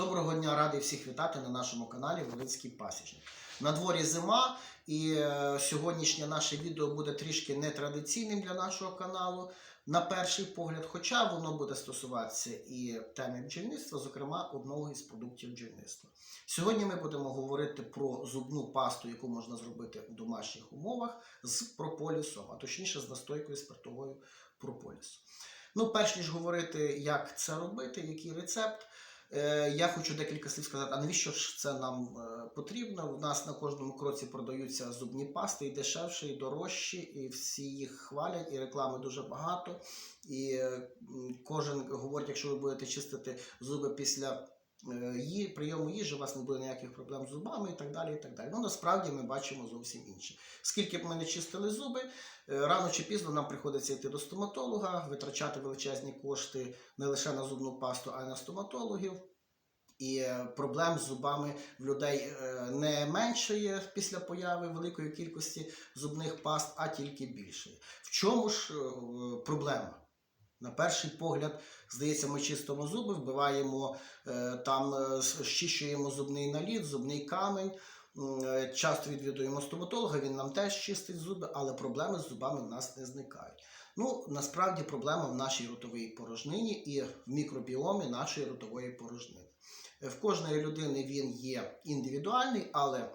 Доброго дня, радий всіх вітати на нашому каналі Волинський Пасічник. На дворі зима, і е, сьогоднішнє наше відео буде трішки нетрадиційним для нашого каналу. На перший погляд, хоча воно буде стосуватися і теми бджільництва, зокрема одного із продуктів бджільництва. Сьогодні ми будемо говорити про зубну пасту, яку можна зробити у домашніх умовах з прополісом, а точніше з настойкою спиртовою прополісу. Ну, перш ніж говорити, як це робити, який рецепт. Е, Я хочу декілька слів сказати, а навіщо ж це нам е, потрібно? У нас на кожному кроці продаються зубні пасти і дешевші, і дорожчі, і всі їх хвалять, і реклами дуже багато. І кожен говорить, якщо ви будете чистити зуби після е, прийому їжі, у вас не буде ніяких проблем з зубами і так далі. і так далі. Ну насправді ми бачимо зовсім інше. Скільки б ми не чистили зуби, е, рано чи пізно нам приходиться йти до стоматолога, витрачати величезні кошти не лише на зубну пасту, а й на стоматологів. І е, проблем з зубами в людей не меншає після появи великої кількості зубних паст, а тільки більше. В чому ж проблема? На перший погляд, здається, ми чистимо зуби, вбиваємо е, там, е, щищуємо зубний наліт, зубний камень. Е, Часто відвідуємо стоматолога, він нам теж чистить зуби, але проблеми з зубами в нас не зникають. Ну, насправді проблема в нашій ротовій порожнині і в мікробіомі нашої ротової порожнини. Е, В кожної людини він є індивідуальний, але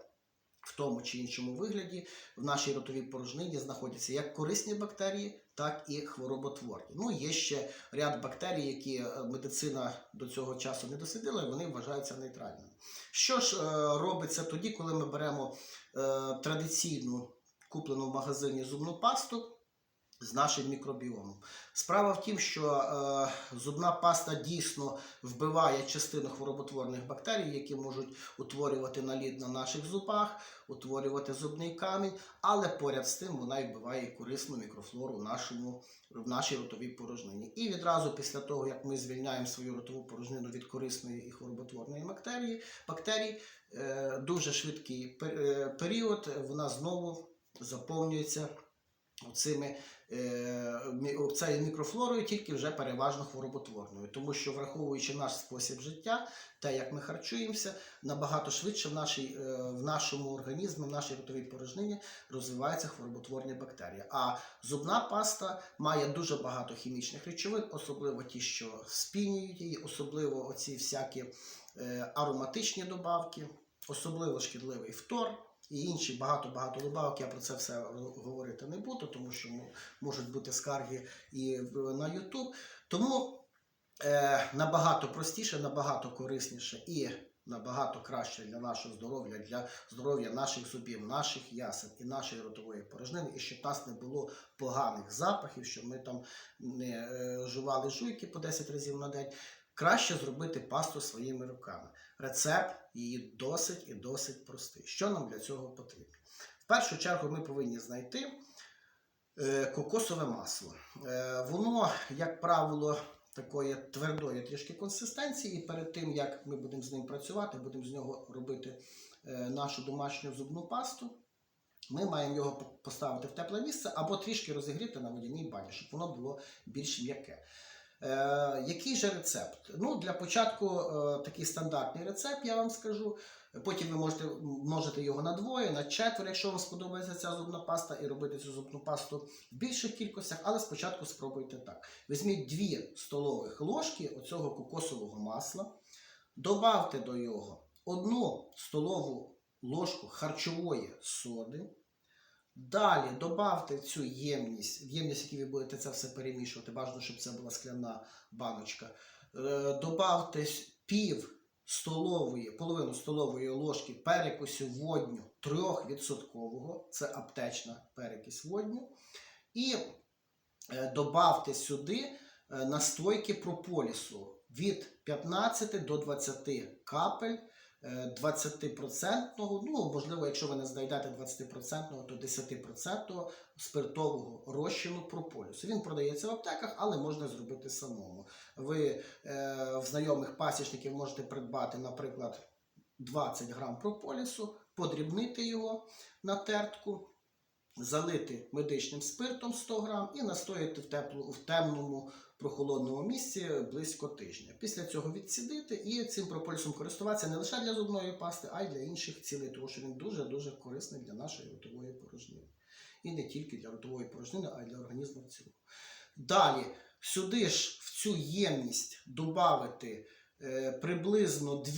в тому чи іншому вигляді в нашій ротовій порожнині знаходяться як корисні бактерії, так і хвороботворні. Ну, є ще ряд бактерій, які е, медицина до цього часу не дослідила, і вони вважаються нейтральними. Що ж е, робиться тоді, коли ми беремо е, традиційну куплену в магазині зубну пасту? З нашим мікробіомом. Справа в тім, що е, зубна паста дійсно вбиває частину хвороботворних бактерій, які можуть утворювати наліт на наших зубах, утворювати зубний камінь, але поряд з тим вона і вбиває корисну мікрофлору в, нашому, в нашій ротовій порожнині. І відразу після того, як ми звільняємо свою ротову порожнину від корисної і хвороботворної бактерії, бактерій, е, дуже швидкий е, період, вона знову заповнюється оцими е, цією мікрофлорою, тільки вже переважно хвороботворною. Тому що, враховуючи наш спосіб життя, те, як ми харчуємося, набагато швидше в, нашій, е, в нашому організмі, в нашій ротовій порожнині розвиваються хвороботворні бактерії. А зубна паста має дуже багато хімічних речовин, особливо ті, що спінюють її, особливо оці всякі е, ароматичні добавки, особливо шкідливий фтор. І інші багато-багато добавок, я про це все говорити не буду, тому що можуть бути скарги і на YouTube. Тому е, набагато простіше, набагато корисніше і набагато краще для нашого здоров'я, для здоров'я наших зубів, наших ясен і нашої ротової порожнини, і щоб нас не було поганих запахів, щоб ми там не е, жували жуйки по 10 разів на день. Краще зробити пасту своїми руками. Рецепт її досить і досить простий. Що нам для цього потрібно? В першу чергу ми повинні знайти е, кокосове масло. Е, воно, як правило, такої твердої трішки консистенції, і перед тим, як ми будемо з ним працювати, будемо з нього робити е, нашу домашню зубну пасту. Ми маємо його поставити в тепле місце або трішки розігріти на водяній бані, щоб воно було більш м'яке. Е, який же рецепт? Ну, для початку е, такий стандартний рецепт, я вам скажу. Потім ви можете множити його на двоє, на четверо, якщо вам сподобається ця зубна паста, і робити цю зубну пасту в більших кількостях, але спочатку спробуйте так. Візьміть 2 столових ложки оцього кокосового масла, добавте до його одну столову ложку харчової соди. Далі додавте цю ємність, в ємність, в якій ви будете це все перемішувати, бажано, щоб це була скляна баночка. Е, Добавте пів столової, половину столової ложки перекисю водню 3%, це аптечна перекись водню. І е, добавте сюди е, настойки прополісу від 15 до 20 капель 20%, ну, можливо, якщо ви не знайдете 20%, то 10% спиртового розчину прополісу. Він продається в аптеках, але можна зробити самому. Ви е, в знайомих пасічників можете придбати, наприклад, 20 грам прополісу, подрібнити його на тертку, залити медичним спиртом 100 грам і настояти в, теплу, в темному прохолодному місці близько тижня. Після цього відсідити і цим прополісом користуватися не лише для зубної пасти, а й для інших цілей, тому що він дуже-дуже корисний для нашої ротової порожнини. І не тільки для ротової порожнини, а й для організму в цілому. Далі, сюди ж в цю ємність додати е, приблизно 2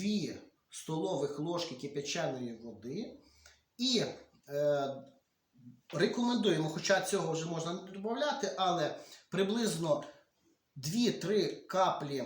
столових ложки кипяченої води і е, рекомендуємо, хоча цього вже можна не додати, але приблизно 2-3 каплі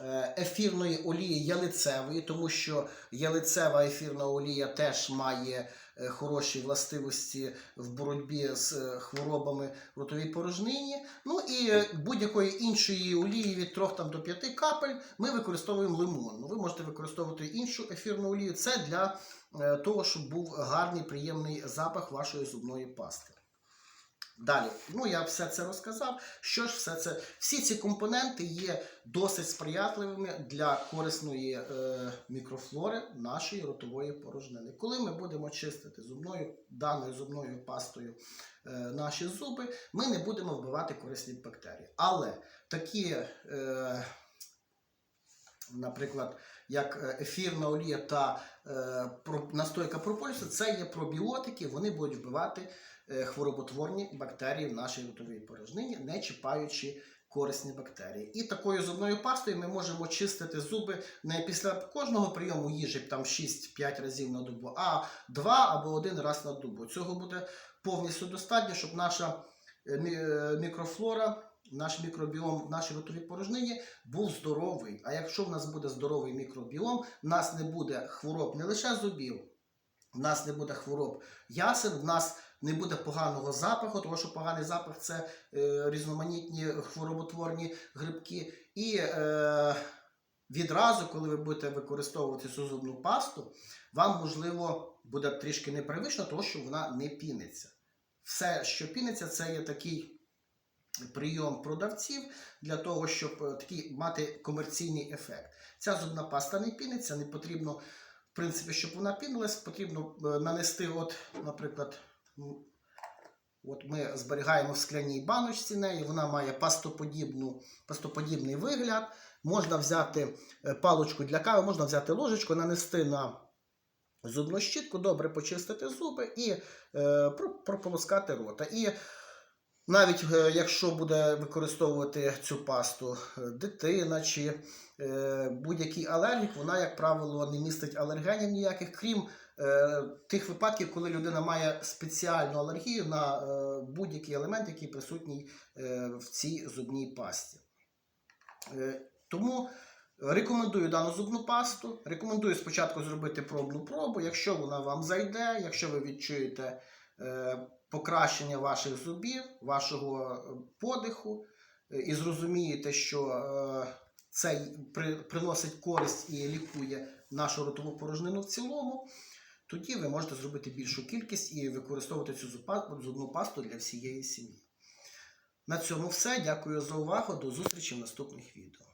е, ефірної олії ялицевої, тому що ялицева ефірна олія теж має е, хороші властивості в боротьбі з е, хворобами ротовій порожнині. Ну і будь-якої іншої олії від 3 там, до 5 капель ми використовуємо лимон. Ну, ви можете використовувати іншу ефірну олію. Це для того, щоб був гарний, приємний запах вашої зубної пасти. Далі, ну я все це розказав. Що ж, все це, всі ці компоненти є досить сприятливими для корисної е, мікрофлори нашої ротової порожнини. Коли ми будемо чистити зубною даною зубною пастою е, наші зуби, ми не будемо вбивати корисні бактерії. Але такі, е, наприклад, як е, ефірна олія та е, настойка прополісу, це є пробіотики, вони будуть вбивати хвороботворні бактерії в нашій ротовій порожнині, не чіпаючи корисні бактерії. І такою зубною пастою ми можемо чистити зуби не після кожного прийому їжі там 6-5 разів на добу, а 2 або 1 раз на добу. Цього буде повністю достатньо, щоб наша е, е, мікрофлора, наш мікробіом в нашій ротовій порожнині був здоровий. А якщо в нас буде здоровий мікробіом, в нас не буде хвороб не лише зубів, в нас не буде хвороб ясен, в нас не буде поганого запаху, тому що поганий запах це е, різноманітні хвороботворні грибки. І е, відразу, коли ви будете використовувати цю зубну пасту, вам можливо буде трішки непривично, тому що вона не піниться. Все, що піниться, це є такий прийом продавців для того, щоб е, такий мати комерційний ефект. Ця зубна паста не піниться, не потрібно, в принципі, щоб вона пінилась, потрібно е, нанести, от, наприклад, от ми зберігаємо в скляній баночці неї, вона має пастоподібну, пастоподібний вигляд. Можна взяти е, паличку для кави, можна взяти ложечку, нанести на зубну щітку, добре почистити зуби і е, прополоскати рота. І навіть е, якщо буде використовувати цю пасту е, дитина чи е, будь-який алергік, вона, як правило, не містить алергенів ніяких, крім тих випадків, коли людина має спеціальну алергію на е, будь-який елемент, який присутній е, в цій зубній пасті. Е, тому рекомендую дану зубну пасту. Рекомендую спочатку зробити пробну пробу. Якщо вона вам зайде, якщо ви відчуєте е, покращення ваших зубів, вашого е, подиху, е, і зрозумієте, що е, це приносить користь і лікує нашу ротову порожнину в цілому, тоді ви можете зробити більшу кількість і використовувати цю зубну пасту для всієї сім'ї. На цьому все. Дякую за увагу. До зустрічі в наступних відео.